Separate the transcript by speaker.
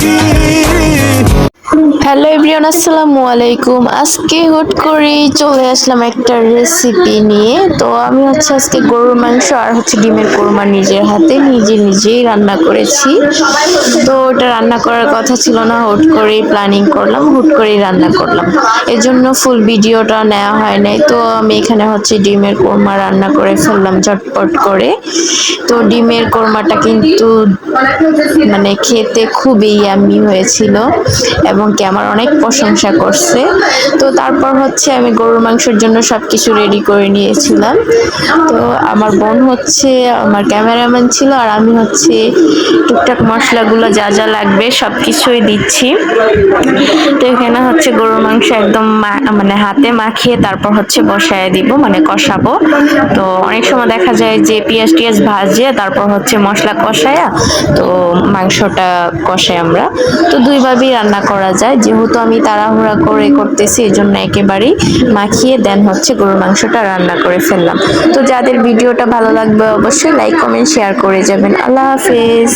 Speaker 1: কি
Speaker 2: এভরিওয়ান, আসসালামু আলাইকুম। আজকে হুট করেই চলে আসলাম একটা রেসিপি নিয়ে। তো আমি হচ্ছে আজকে গরুর মাংস আর হচ্ছে ডিমের কোরমা নিজের হাতে নিজে নিজেই রান্না করেছি। তো ওটা রান্না করার কথা ছিল না, হুট করেই প্ল্যানিং করলাম, হুট করেই রান্না করলাম। এর জন্য ফুল ভিডিওটা নেওয়া হয় নাই। তো আমি এখানে হচ্ছে ডিমের কোরমা রান্না করে ফেললাম ঝটপট করে। তো ডিমের কোরমাটা কিন্তু মানে খেতে খুবই ইয়ামি হয়েছিল এবং কি আমার অনেক প্রশংসা করছে। তো তারপর হচ্ছে আমি গরুর মাংসের জন্য সব কিছু রেডি করে নিয়েছিলাম। তো আমার বোন হচ্ছে, আমার ক্যামেরাম্যান ছিল আর আমি হচ্ছে টুকটাক মশলাগুলো যা যা লাগবে সব কিছুই দিচ্ছি। তো এখানে হচ্ছে গরুর মাংস একদম মানে হাতে মাখিয়ে তারপর হচ্ছে বসায় দিব মানে কষাবো। তো অনেক সময় দেখা যায় যে পেঁয়াজ টিয়াজ ভাজিয়ে তারপর হচ্ছে মশলা কষায়া, তো মাংসটা কষাই আমরা। তো দুইভাবেই রান্না করা যায়। যেহেতু আমি তাড়াহুড়া করে করতেছি এই জন্য একেবারেই মাখিয়ে দেন হচ্ছে গরুর মাংসটা রান্না করে ফেললাম। তো যাদের ভিডিওটা ভালো লাগবে অবশ্যই লাইক কমেন্ট শেয়ার করে যাবেন। আল্লাহ হাফেজ।